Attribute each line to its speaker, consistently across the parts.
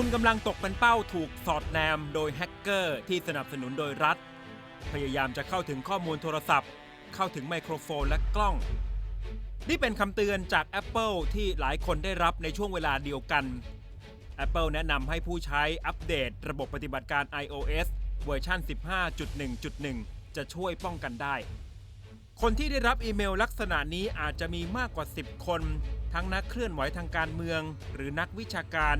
Speaker 1: คุณกำลังตกเป็นเป้าถูกสอดแนมโดยแฮกเกอร์ที่สนับสนุนโดยรัฐ พยายามจะเข้าถึงข้อมูลโทรศัพท์ เข้าถึงไมโครโฟนและกล้อง นี่เป็นคำเตือนจาก Apple ที่หลายคนได้รับในช่วงเวลาเดียวกัน Apple แนะนำให้ผู้ใช้อัปเดตระบบปฏิบัติการ iOS เวอร์ชัน15.1.1 จะช่วยป้องกันได้ คนที่ได้รับอีเมลลักษณะนี้อาจจะมีมากกว่า 10 คน ทั้งนักเคลื่อนไหวทางการเมือง หรือนักวิชาการ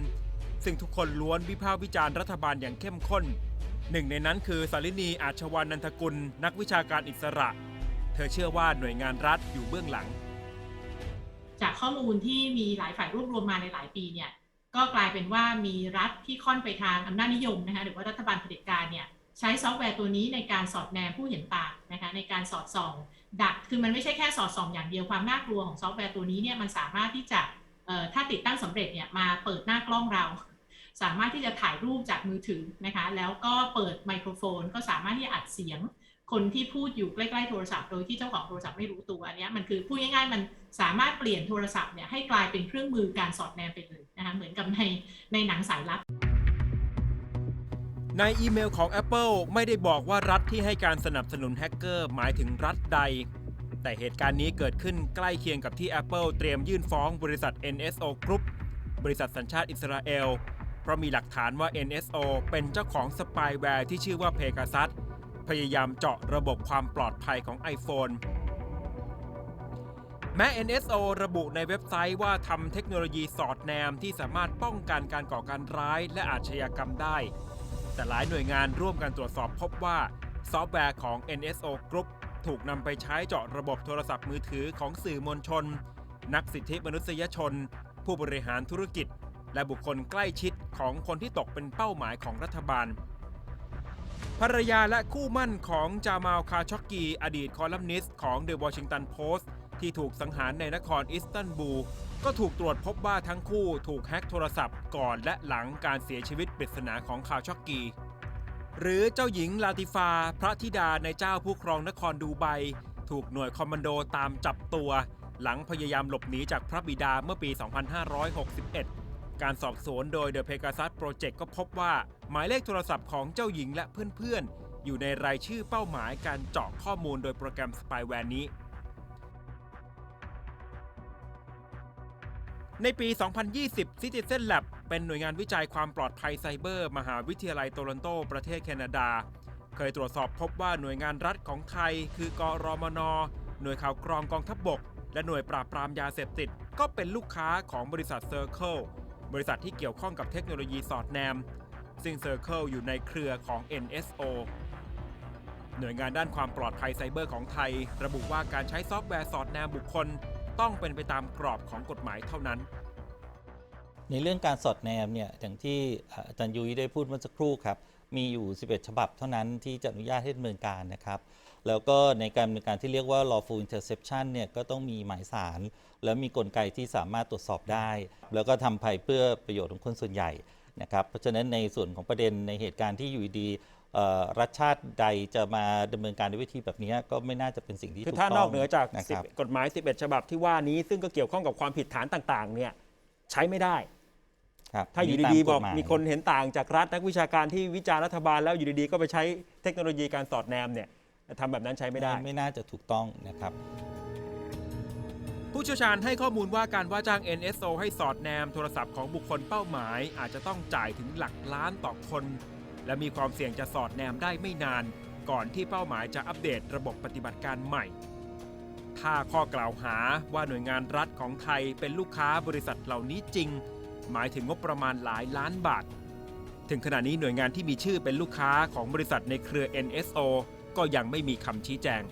Speaker 1: ซึ่งทุกคนล้วนวิพากษ์วิจารณ์รัฐบาลอย่างเข้มข้น หนึ่งในนั้นคือสารินีอาชวานันทกุล นักวิชาการอิสระ เธอเชื่อว่าหน่วยงานรัฐอยู่เบื้องหลัง
Speaker 2: จากข้อมูลที่มีหลายฝ่ายรวบรวมมาในหลายปีเนี่ยก็กลายเป็นว่ามีรัฐที่ค่อนไปทางอำนาจนิยมนะคะหรือว่ารัฐบาลเผด็จการเนี่ยใช้ซอฟต์แวร์ตัวนี้ในการสอดแนมผู้เห็นต่างนะคะในการสอดส่อง ดักคือมันไม่ใช่แค่สอดส่องอย่างเดียวความน่ากลัวของซอฟต์แวร์ตัวนี้เนี่ยมันสามารถที่จะ ถ้าติดตั้งสำเร็จเนี่ยมาเปิดหน้ากล้องเรา สามารถที่จะถ่ายรูปจากมือถือนะคะ แล้วก็เปิดไมโครโฟน ก็สามารถที่จะอัดเสียง คนที่พูดอยู่ใกล้ๆโทรศัพท์โดยที่เจ้าของโทรศัพท์ไม่รู้ตัวอันเนี้ยมันคือพูดง่ายๆมันสามารถเปลี่ยนโทรศัพท์เนี่ยให้กลายเป็นเครื่องมือการสอดแนมไปเลยนะคะเหมือนกับในในหนังสายลับ
Speaker 1: ในอีเมลของ Apple ไม่ได้บอกว่ารัฐที่ให้การสนับสนุนแฮกเกอร์หมายถึงรัฐใด แต่เหตุการณ์นี้เกิดขึ้นใกล้เคียงกับที่ Apple เตรียมยื่นฟ้องบริษัท NSO Group บริษัทสัญชาติอิสราเอล เพราะมีหลักฐานว่า NSO เป็นเจ้าของสปายแวร์ที่ชื่อว่า Pegasus พยายามเจาะระบบความปลอดภัยของ iPhone แม้ NSO ระบุในเว็บไซต์ว่าทำเทคโนโลยีสอดแนมที่สามารถป้องกันการก่อการร้ายและอาชญากรรมได้ แต่หลายหน่วยงานร่วมกันตรวจสอบพบว่าซอฟต์แวร์ของ NSO Group ถูกนำไปใช้เจาะระบบโทรศัพท์มือถือของสื่อมวลชน นักสิทธิมนุษยชน ผู้บริหารธุรกิจ และบุคคลใกล้ชิดของคนที่ตกเป็นเป้าหมายของรัฐบาล ภรรยาและคู่มั่นของจามาลคาชอกกี อดีตคอลัมนิสต์ของ The Washington Post ที่ถูกสังหารในนครอิสตันบูลก็ถูกตรวจพบว่าทั้งคู่ถูกแฮ็กโทรศัพท์ก่อนและหลังการเสียชีวิตปริศนาของคาชอกกี หรือเจ้าหญิงลาติฟา พระธิดาในเจ้าผู้ครองนครดูไบ ถูกหน่วยคอมมานโดตามจับตัว หลังพยายามหลบหนีจากพระบิดาเมื่อปี 2561 การสอบสวนโดย The Pegasus Project ก็พบว่า หมายเลขโทรศัพท์ของเจ้าหญิงและเพื่อนๆ อยู่ในรายชื่อเป้าหมายการเจาะข้อมูลโดยโปรแกรมสปายแวร์นี้ ในปี 2020 Citizen Lab เป็นหน่วยงานวิจัยความปลอดภัยไซเบอร์ มหาวิทยาลัยโตลอนโต ประเทศแคนาดา เคยตรวจสอบพบว่าหน่วยงานรัฐของไทย คือกรมน หน่วยข่าวกรองกองทัพบบก และหน่วยปราบปรามยาเสพติด ก็เป็นลูกค้าของบริษัท Circle บริษัทที่เกี่ยวข้องกับเทคโนโลยีสอดแนม ซึ่ง Circle อยู่ในเครือของ NSO หน่วยงานด้านความปลอดภัยไซเบอร์ของไทย ระบุว่าการใช้ซอฟต์แวร์สอดแนมบุคคล ต้องเป็นไปตามกรอบของกฎหมายเท่านั้น
Speaker 3: ในเรื่องการสอดแนมเนี่ยอย่างที่อาจารย์ยุ้ยได้พูดเมื่อสักครู่ครับมีอยู่ 11 ฉบับเท่านั้นที่จะอนุญาตให้ดำเนินการนะครับ แล้วก็ในการดำเนินการที่เรียกว่า lawful interception เนี่ยก็ต้องมีหมายสาร แล้วมีกลไกที่สามารถตรวจสอบได้ แล้วก็ทำไปเพื่อประโยชน์ของคนส่วนใหญ่นะครับ เพราะฉะนั้นในส่วนของประเด็นในเหตุการณ์ที่อยู่ดี รัฐชาติใดจะมาดำเนินการด้วยวิธีแบบนี้ก็ไม่น่าจะเป็นสิ่งที่
Speaker 1: คือ
Speaker 3: ถูก
Speaker 1: ถ้า
Speaker 3: ต้อง
Speaker 1: นอกเหนือจาก
Speaker 3: นะครับ
Speaker 1: 10กฎหมาย 11 ฉบับที่ว่านี้ ซึ่งก็เกี่ยวข้องกับความผิดฐานต่างๆ เนี่ยใช้ไม่ได้
Speaker 3: ครับ
Speaker 1: ถ้าอยู่
Speaker 3: นนี้
Speaker 1: ดี
Speaker 3: ต
Speaker 1: ๆบอก
Speaker 3: ฎหาย
Speaker 1: มีคนเห็นต่างจากรัฐนักวิชาการที่วิจารณ์รัฐบาลแล้วอยู่ดีๆก็ไปใช้เทคโนโลยีการสอดแนมเนี่ยทำแบบนั้นใช้ไม่ได้
Speaker 3: ไม่น่าจะถูกต้องนะครับ
Speaker 1: ผู้เชี่ยวชาญให้ข้อมูลว่าการว่าจ้าง NSO ให้สอดแนมโทรศัพท์ของบุคคลเป้าหมาย อาจจะต้องจ่ายถึงหลักล้านต่อคน และมีความเสี่ยงจะสอดแนมได้ไม่นาน ก่อนที่เป้าหมายจะอัปเดตระบบปฏิบัติการใหม่ ถ้าข้อกล่าวหาว่าหน่วยงานรัฐของไทยเป็นลูกค้าบริษัทเหล่านี้จริง หมายถึงงบประมาณหลายล้านบาท ถึงขณะนี้หน่วยงานที่มีชื่อเป็นลูกค้าของบริษัทในเครือ NSO ก็ยังไม่มีคำชี้แจง